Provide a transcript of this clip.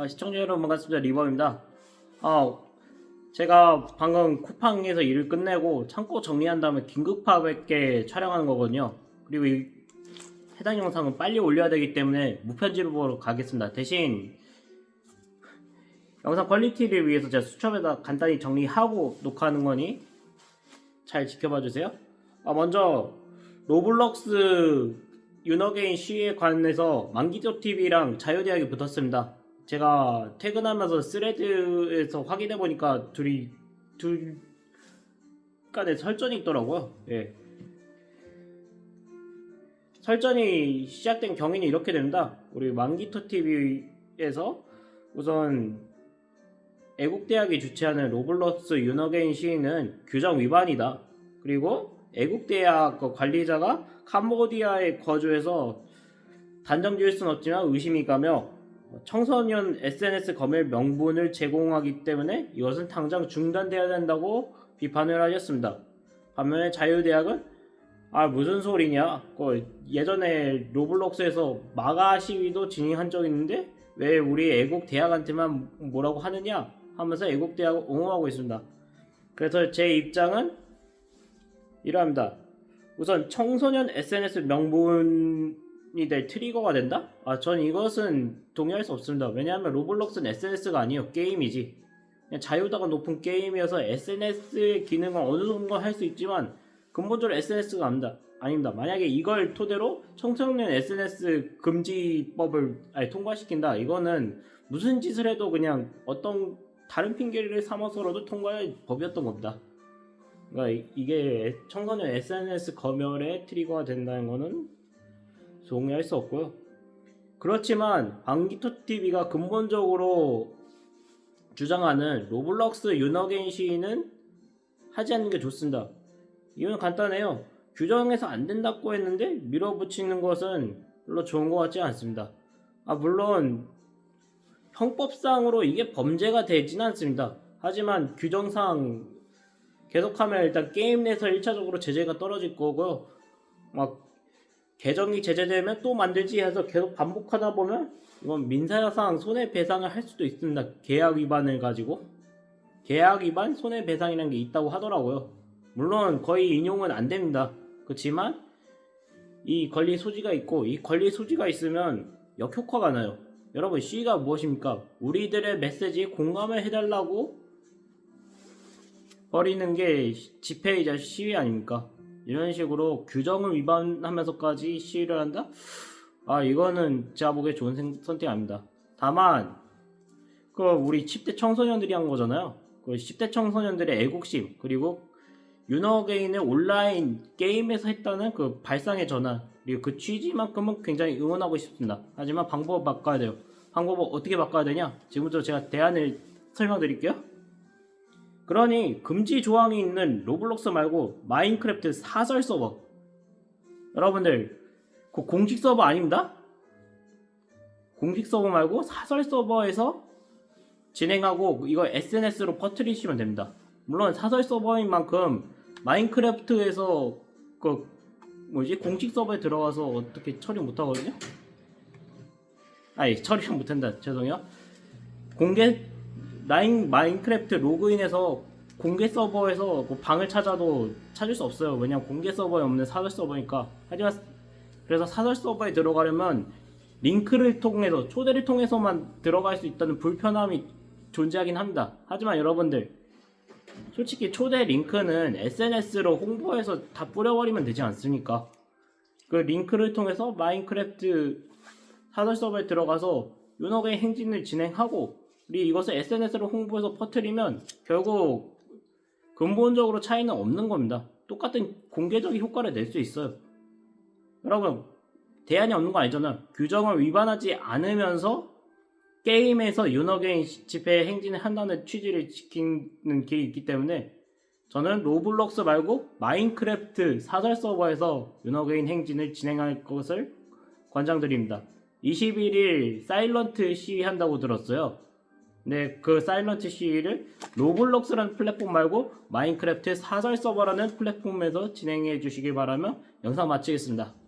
아, 시청자 여러분 반갑습니다. 리버입니다. 아, 제가 방금 쿠팡에서 일을 끝내고 창고 정리한 다음에 긴급하게 촬영하는 거거든요. 그리고 이 해당 영상은 빨리 올려야 되기 때문에 무편집으로 가겠습니다. 대신 영상 퀄리티를 위해서 제가 수첩에다 간단히 정리하고 녹화하는 거니 잘 지켜봐 주세요. 아, 먼저 로블록스 윤어게인 시위에 관해서 만기조 TV랑 자유대학이 붙었습니다. 제가 퇴근하면서 스레드에서 확인해 보니까 둘이 둘 간에 설전이 있더라고요. 예. 설전이 시작된 경위는 이렇게 됩니다. 우리 만기토 TV에서 우선 애국대학이 주최하는 로블록스 윤어게인 시위는 규정 위반이다. 그리고 애국대학 그 관리자가 캄보디아에 거주해서 단정 지을 수는 없지만 의심이 가며 청소년 SNS 검열 명분을 제공하기 때문에 이것은 당장 중단돼야 된다고 비판을 하셨습니다. 반면에 자유대학은 아 무슨 소리냐? 그 예전에 로블록스에서 마가 시위도 진행한 적 있는데 왜 우리 애국 대학한테만 뭐라고 하느냐? 하면서 애국 대학을 옹호하고 있습니다. 그래서 제 입장은 이러합니다. 우선 청소년 SNS 명분 이될 트리거가 된다? 아, 전 이것은 동의할 수 없습니다. 왜냐하면 로블록스는 SNS가 아니에요. 게임이지. 자유도가 높은 게임이어서 SNS의 기능은 어느 정도 할 수 있지만 근본적으로 SNS가 아닙니다. 아닙니다. 만약에 이걸 토대로 청소년 SNS 금지법을 아니, 통과시킨다. 이거는 무슨 짓을 해도 그냥 어떤 다른 핑계를 삼아서라도 통과할 법이었던 겁니다. 그러니까 이- 이게 청소년 SNS 검열의 트리거가 된다는 거는 동의할 수 없고요. 그렇지만 방기토 TV가 근본적으로 주장하는 로블록스 윤어게인 시위는 하지 않는 게 좋습니다. 이유는 간단해요. 규정에서 안 된다고 했는데 밀어붙이는 것은 별로 좋은 것 같지 않습니다. 아 물론 형법상으로 이게 범죄가 되진 않습니다. 하지만 규정상 계속하면 일단 게임 내에서 1차적으로 제재가 떨어질 거고요. 막 계정이 제재되면 또 만들지 해서 계속 반복하다 보면 이건 민사상 손해배상을 할 수도 있습니다. 계약 위반을 가지고 계약 위반 손해배상이라는 게 있다고 하더라고요. 물론 거의 인용은 안 됩니다. 그렇지만 이 권리 소지가 있고 이 권리 소지가 있으면 역효과가 나요. 여러분 시위가 무엇입니까? 우리들의 메시지에 공감을 해달라고 버리는 게 시- 집회이자 시위 아닙니까? 이런 식으로 규정을 위반하면서까지 시위를 한다? 아 이거는 제가 보기에 좋은 생- 선택이 아닙니다. 다만 그 우리 10대 청소년들이 한 거잖아요. 그 10대 청소년들의 애국심 그리고 윤어게인을 온라인 게임에서 했다는 그 발상의 전환 그리고 그 취지만큼은 굉장히 응원하고 싶습니다. 하지만 방법을 바꿔야 돼요. 방법을 어떻게 바꿔야 되냐? 지금부터 제가 대안을 설명드릴게요. 그러니 금지 조항이 있는 로블록스 말고 마인크래프트 사설 서버 여러분들 그 공식 서버 아닙니다. 공식 서버 말고 사설 서버에서 진행하고 이거 SNS로 퍼뜨리시면 됩니다. 물론 사설 서버인 만큼 마인크래프트에서 그 뭐지 공식 서버에 들어가서 어떻게 처리 못 하거든요. 아니 처리 못 한다 죄송해요. 공개 나인 마인크래프트 로그인해서 공개 서버에서 그 방을 찾아도 찾을 수 없어요. 왜냐면 공개 서버에 없는 사설 서버니까. 하지만 그래서 사설 서버에 들어가려면 링크를 통해서 초대를 통해서만 들어갈 수 있다는 불편함이 존재하긴 합니다. 하지만 여러분들 솔직히 초대 링크는 SNS로 홍보해서 다 뿌려버리면 되지 않습니까? 그 링크를 통해서 마인크래프트 사설 서버에 들어가서 윤호의 행진을 진행하고 우리 이것을 SNS로 홍보해서 퍼뜨리면 결국 근본적으로 차이는 없는 겁니다. 똑같은 공개적인 효과를 낼 수 있어요. 여러분 대안이 없는 거 아니잖아요. 규정을 위반하지 않으면서 게임에서 윤어게인 집회 행진을 한다는 취지를 지키는 길이 있기 때문에 저는 로블록스 말고 마인크래프트 사설 서버에서 윤어게인 행진을 진행할 것을 권장드립니다. 21일 사일런트 시위한다고 들었어요. 네, 그 사일런트 시위를 로블록스라는 플랫폼 말고 마인크래프트 사설 서버라는 플랫폼에서 진행해 주시길 바라며 영상 마치겠습니다.